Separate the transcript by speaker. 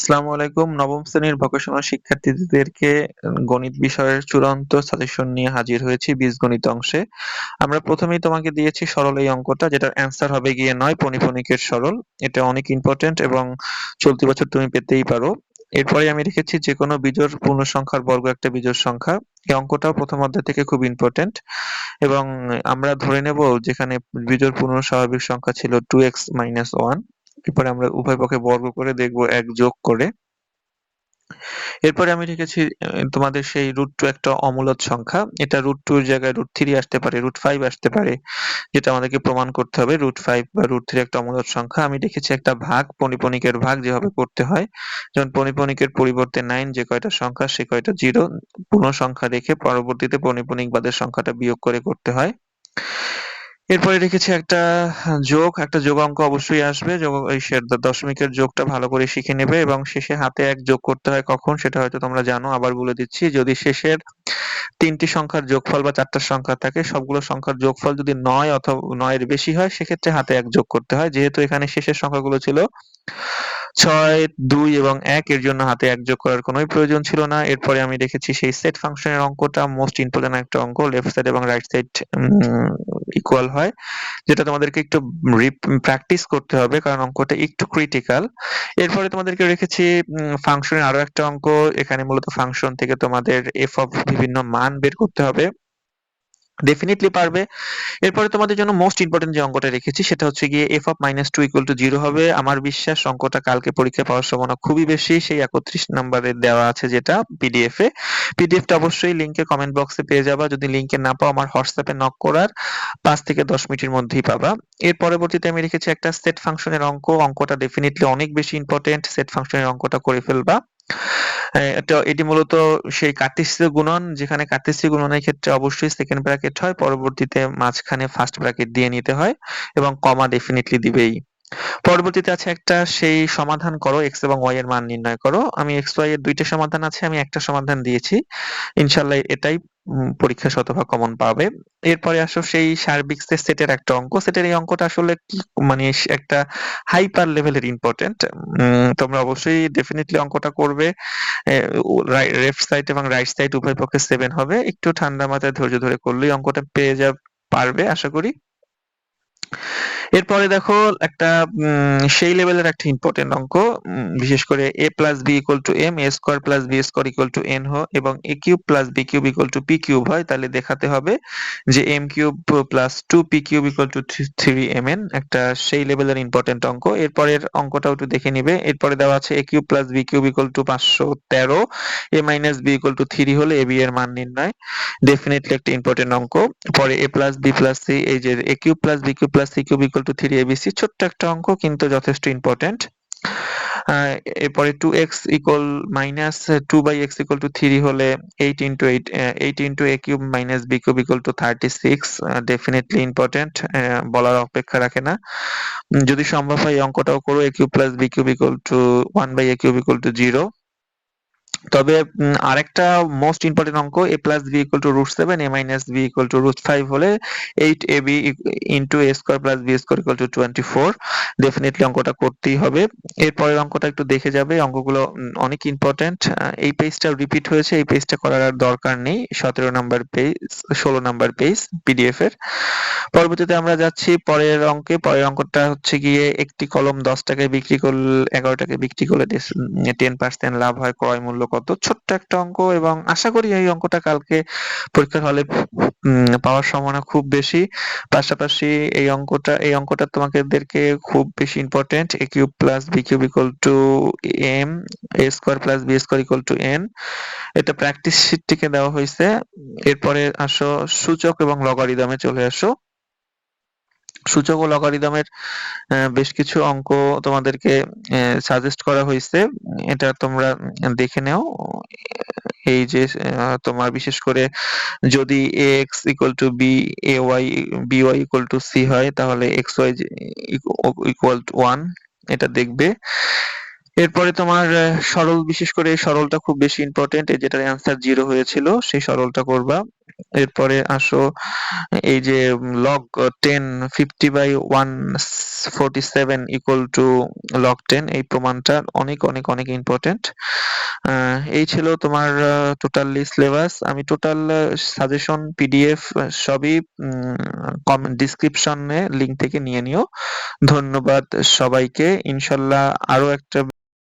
Speaker 1: আসসালামু আলাইকুম। নবম শ্রেণির ভোকেশনাল শিক্ষার্থীদেরকে গণিত বিষয়ের চূড়ান্ত সাজেশন নিয়ে হাজির হয়েছি বীজগণিত অংশে। আমরা প্রথমেই তোমাকে দিয়েছি সরল এই অঙ্কটা, যেটার অ্যান্সার হবে গিয়ে নয় পনিপনিকের সরল। এটা অনেক ইম্পর্টেন্ট এবং চলতি বছর তুমি পেতেই পারো। এরপরে আমি রেখেছি যে কোনো বিজোড় পূর্ণ সংখ্যার বর্গ একটা বিজোড় সংখ্যা। এই অঙ্কটাও প্রথম অধ্যায় থেকে খুব ইম্পর্টেন্ট এবং আমরা ধরে নেব যেখানে বিজোড় পূর্ণ স্বাভাবিক সংখ্যা ছিল টু এক্স মাইনাস ওয়ান এরপরে আমরা উভয় পক্ষে বর্গ করে দেখব, এক যোগ করে। এরপরে আমি রেখেছি তোমাদের সেই রুট টু একটা অমূলত সংখ্যা। এটা রুট টুর জায়গায় রুট থ্রি আসতে পারে রুট ফাইভ আসতে পারে, যেটা আমাদেরকে প্রমাণ করতে হবে। রুট ফাইভ বা রুট থ্রি একটা অমূলত সংখ্যা। আমি রেখেছি একটা ভাগ পনিপনিকের ভাগ যেভাবে করতে হয়। যেমন পনিপনিকের পরিবর্তে নাইন যে কয়টা সংখ্যা, সে কয়টা জিরো পূর্ণ সংখ্যা রেখে পরবর্তীতে পনিপনিক বাদের সংখ্যাটা বিয়োগ করে করতে হয়। এরপরে রেখেছি একটা যোগ একটা যোগ অঙ্ক অবশ্যই আসবে। যোগ, এই দশমিকের যোগটা ভালো করে শিখে নেবে এবং শেষে হাতে এক যোগ করতে হয় কখন সেটা হয়তো তোমরা জানো। আবার বলে দিচ্ছি, যদি শেষের তিনটি সংখ্যার যোগফল বা চারটা সংখ্যা থাকে, সবগুলো সংখ্যার যোগফল যদি নয় অথবা নয়ের বেশি হয়, সেক্ষেত্রে হাতে এক যোগ করতে হয়। যেহেতু এখানে শেষের সংখ্যাগুলো ছিল ছয়, দুই এবং এক এর জন্য হাতে এক যোগ করার কোনোই প্রয়োজন ছিল না। এরপরে আমি রেখেছি সেই সেট ফাংশনের অঙ্কটা মোস্ট ইম্পর্টেন্ট একটা অঙ্ক লেফট সাইড এবং রাইট সাইড ইকুয়াল হয়, যেটা তোমাদেরকে একটু প্র্যাকটিস করতে হবে কারণ অঙ্কটা একটু ক্রিটিক্যাল এরপরে তোমাদেরকে রেখেছি ফাংশনের আরও একটা অঙ্ক, এখানে মূলত ফাংশন থেকে তোমাদের এফ অফ বিভিন্ন মান বের করতে হবে। ডেফিনেটলি পারবে। এরপরে তোমাদের জন্য মোস্ট ইম্পর্টেন্ট যে অঙ্কটা রেখেছি, সেটা হচ্ছে গিয়ে F of minus two equal to zero হবে। আমার বিশ্বাস অঙ্কটা কালকে পরীক্ষা পাওয়ার সম্ভাবনা খুবই বেশি। সেই একত্রিশ নাম্বারে দেওয়া আছে যেটা পিডিএফ এ। পিডিএফটা অবশ্যই লিঙ্কে কমেন্ট বক্সে পেয়ে যাবা। যদি লিঙ্কে না পাও, আমার হোয়াটসঅ্যাপে নক করার পাঁচ থেকে দশ মিনিটের মধ্যেই পাবা। এর পরবর্তীতে আমি রেখেছি একটা সেট ফাংশনের অঙ্ক। অঙ্কটা ডেফিনেটলি অনেক বেশি ইম্পর্টেন্ট সেট ফাংশনের অঙ্কটা করে ফেলবা। এটা এটি মূলত সেই কার্তেশীয় গুণন, যেখানে কার্তেশীয় গুণনের ক্ষেত্রে অবশ্যই সেকেন্ড ব্র্যাকেট হয়, পরবর্তীতে মাঝখানে ফার্স্ট ব্র্যাকেট দিয়ে নিতে হয় এবং কমা ডেফিনেটলি দিবেই। পরবর্তীতে আছে একটা, সেই সমাধান করো এক্স এবং ওয়াই এর মান নির্ণয় করো। আমি এক্স ওয়াই এর দুইটা সমাধান আছে, আমি একটা সমাধান দিয়েছি। ইনশাল্লাহ এটাই পরীক্ষা শতভাগ কমন পাবে। এরপরে আসো সেই সার্বিক সেটের একটা অঙ্ক সেটের এই অঙ্কটা আসলে কি মানে একটা হাইপার লেভেলের ইম্পর্টেন্ট তোমরা অবশ্যই ডেফিনেটলি অঙ্কটা করবে। লেফট সাইড এবং রাইট সাইড উভয় পক্ষে সেভেন হবে। একটু ঠান্ডা মাথায় ধৈর্য ধরে করলেই অঙ্কটা পেয়ে যা, পারবে, আশা করি। এরপরে দেখো একটা সেই লেভেলের একটা ইম্পর্টেন্ট অঙ্ক বিশেষ করে A plus B equal to M A square plus B square equal to N হয় এবং A cube plus B cube equal to P cube হয়, তাহলে দেখাতে হবে যে M cube plus two P cube equal to three M N একটা সেই লেভেলের ইম্পর্টেন্ট অঙ্ক। এরপরের অঙ্কটাও একটু দেখে নিবে। এরপরে দেওয়া আছে A cube plus B cube equal to পাঁচশো তেরো A minus B equal to three হলে এ বি এর মান নির্ণয়। ডেফিনেটলি একটা ইম্পর্টেন্ট অঙ্ক। পরে A plus B plus C এই যে A cube plus B cube plus C cube equal to three A B C ছোট্ট একটা অঙ্ক, কিন্তু যথেষ্ট ইম্পর্টেন্ট এরপরে two X equal minus two by X equal to three হলে eight into eight eight into A cube minus B cube equal to thirty six definitely important বলার অপেক্ষা রাখে না। যদি সম্ভব হয় অঙ্কটাও করো A cube plus B cube equal to one by A cube equal to zero তবে আরেকটা মোস্ট ইম্পর্টেন্ট অঙ্ক A plus B equal to root seven A minus B equal to root five হলে eight A B into A square plus B square equal to twenty four definitely অঙ্কটা করতেই হবে। এরপরের অঙ্কটা একটু দেখে যাবে। অঙ্কগুলো অনেক ইম্পর্টেন্ট এই পেজটা রিপিট হয়েছে। এই পেজটা করার আর দরকার নেই। সতেরো নাম্বার পেজ ষোলো নাম্বার পেজ পিডিএফ এর। পরবর্তীতে আমরা যাচ্ছি পরের অঙ্কে। পরের অঙ্কটা হচ্ছে গিয়ে একটি কলম দশ টাকায় বিক্রি করলে, এগারো টাকায় বিক্রি করলে টেন পার্সেন্ট লাভ হয়। ক্রয় মূল্য কত ছোট্ট একটা অঙ্ক এবং আশা করি এই অঙ্কটা কালকে পরীক্ষার হলে পাওয়ার সম্ভাবনা খুব বেশি। পাশাপাশি এই অঙ্কটা এই অঙ্কটা তোমাদেরকে খুব বেশি important A cube plus B cube equal to M A square plus B square equal to N এটা প্র্যাকটিস শিট থেকে দেওয়া হয়েছে। এরপরে আসো সূচক এবং লগারিদমে চলে আসো। সূচক ও লগারিদমের বেশ কিছু অঙ্ক তোমাদেরকে সাজেস্ট করা হয়েছে। এটা তোমরা দেখে নাও। এই যে তোমার বিশেষ করে যদি X equal to B A Y B Y equal to C হয়, তাহলে X Y equal to one এটা দেখবে। এরপরে তোমার সরল, বিশেষ করে সরলটা খুব বেশি ইম্পর্টেন্ট যেটার অ্যান্সার জিরো হয়েছিল, সেই সরলটা করবা। এরপরে আসো, এই যে log ten fifty by one forty seven equal to log ten এই প্রমাণটা অনেক অনেক অনেক ইম্পর্টেন্ট এই ছিল তোমার টোটালি সিলেবাস আমি টোটাল সাজেশন পিডিএফ সবই কমেন্ট ডিসক্রিপশনে লিংক থেকে নিয়ে নিও। ধন্যবাদ সবাইকে। ইনশাল্লাহ আরও একটা